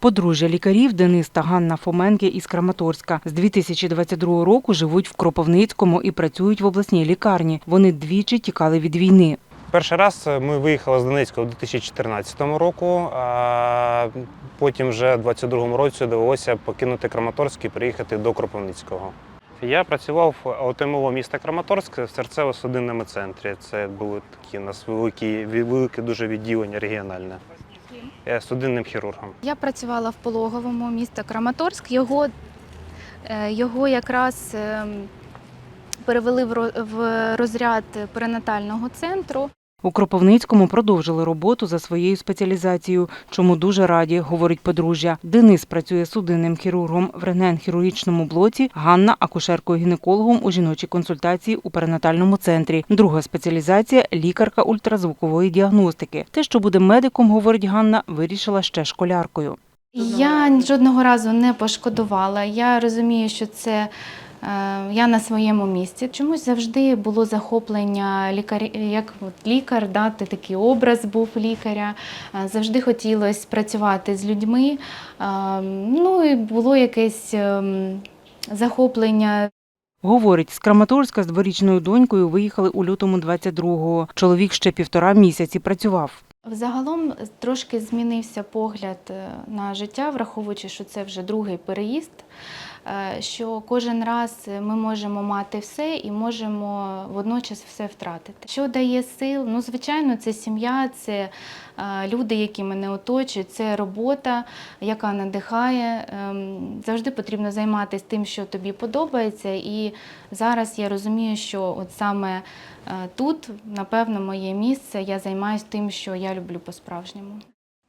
Подружжя лікарів Денис та Ганна Фоменки із Краматорська з 2022 року живуть в Кропивницькому і працюють в обласній лікарні. Вони двічі тікали від війни. Перший раз ми виїхали з Донецька у 2014 року, а потім вже у 2022 році довелося покинути Краматорськ і приїхати до Кропивницького. Я працював в ОТМО міста Краматорськ в серцево-судинному центрі. Це були такі у нас великі, велике дуже відділення регіональне. Я судинним хірургом. Я працювала в пологовому міста Краматорськ. Його, е, його якраз ем, перевели в розряд перинатального центру. У Кропивницькому продовжили роботу за своєю спеціалізацією, чому дуже раді, говорить подружжя. Денис працює судинним хірургом в рентген-хірургічному блоці, Ганна акушеркою-гінекологом у жіночій консультації у перинатальному центрі. Друга спеціалізація лікарка ультразвукової діагностики. Те, що буде медиком, говорить Ганна, вирішила ще школяркою. Я жодного разу не пошкодувала. Я розумію, що це я на своєму місці. Чомусь завжди було захоплення лікарі, як от лікар, дати такий образ був лікаря. Е, Завжди хотілося працювати з людьми. Е, Ну і було якесь ем, захоплення Говорить, з Краматорська з дворічною донькою виїхали у лютому 22-го. Чоловік ще півтора місяці працював. Взагалом трошки змінився погляд е, на життя, враховуючи, що це вже другий переїзд. Е, Що кожен раз ми можемо мати все і можемо водночас все втратити. Що дає сил? Ну, звичайно, це сім'я, це е, люди, які мене оточують, це робота, яка надихає. Ем, Завжди потрібно займатися тим, що тобі подобається. І зараз я розумію, що от саме е, тут, напевно, моє місце. Я займаюся тим, що я люблю по-справжньому.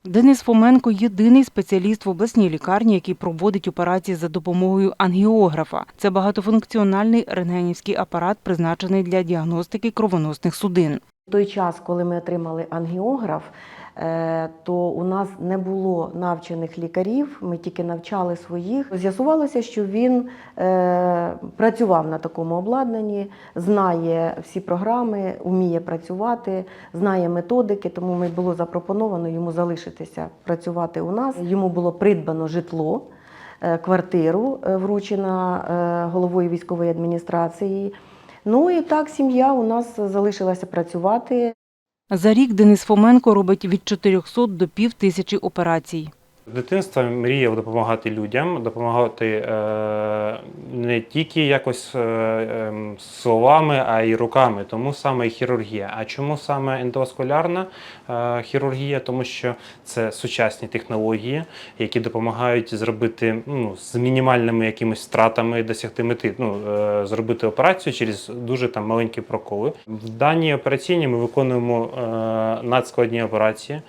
Денис Фоменко єдиний спеціаліст в обласній лікарні, який проводить операції за допомогою ангіографа. Це багатофункціональний рентгенівський апарат, призначений для діагностики кровоносних судин. Той час, коли ми отримали ангіограф, то у нас не було навчених лікарів, ми тільки навчали своїх. З'ясувалося, що він е, працював на такому обладнанні, знає всі програми, вміє працювати, знає методики, тому ми було запропоновано йому залишитися працювати у нас. Йому було придбано житло, е, квартиру е, вручена е, головою військової адміністрації. Ну і так сім'я у нас залишилася працювати. За рік Денис Фоменко робить від 400 до пів тисячі операцій. З дитинства мріяв допомагати людям, допомагати е, не тільки якось е, ем, словами, а й руками. Тому саме і хірургія. А чому саме ендоваскулярна е, хірургія? Тому що це сучасні технології, які допомагають зробити ну, з мінімальними якимись втратами досягти мети. Ну, зробити операцію через дуже там маленькі проколи. В даній операційній ми виконуємо надскладні операції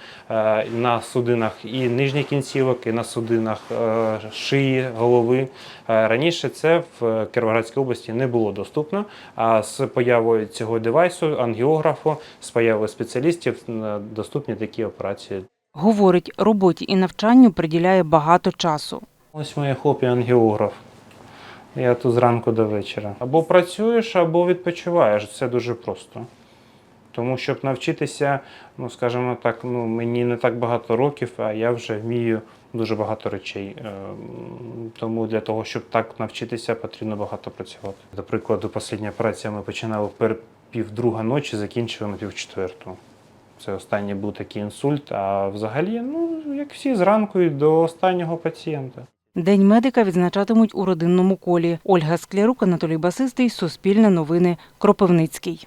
на судинах і нижніх кінцівок, і на судинах е, шиї, голови. Е, Раніше це в Кіровоградській області не було доступно. А з появою цього девайсу, ангіографу, з появою спеціалістів е, доступні такі операції. Говорить, роботі і навчанню приділяє багато часу. Ось моє хобі ангіограф. Я тут зранку до вечора. Або працюєш, або відпочиваєш. Це дуже просто. Тому щоб навчитися, ну скажімо так, ну мені не так багато років, а я вже вмію дуже багато речей. Ем, Тому для того, щоб так навчитися, потрібно багато працювати. До прикладу, остання операція ми починали пів друга ночі, закінчили на пів четверту. Це останній був такий інсульт. А взагалі, ну як всі зранку і до останнього пацієнта. День медика відзначатимуть у родинному колі. Ольга Склярук, Анатолій Басистий, Суспільне новини, Кропивницький.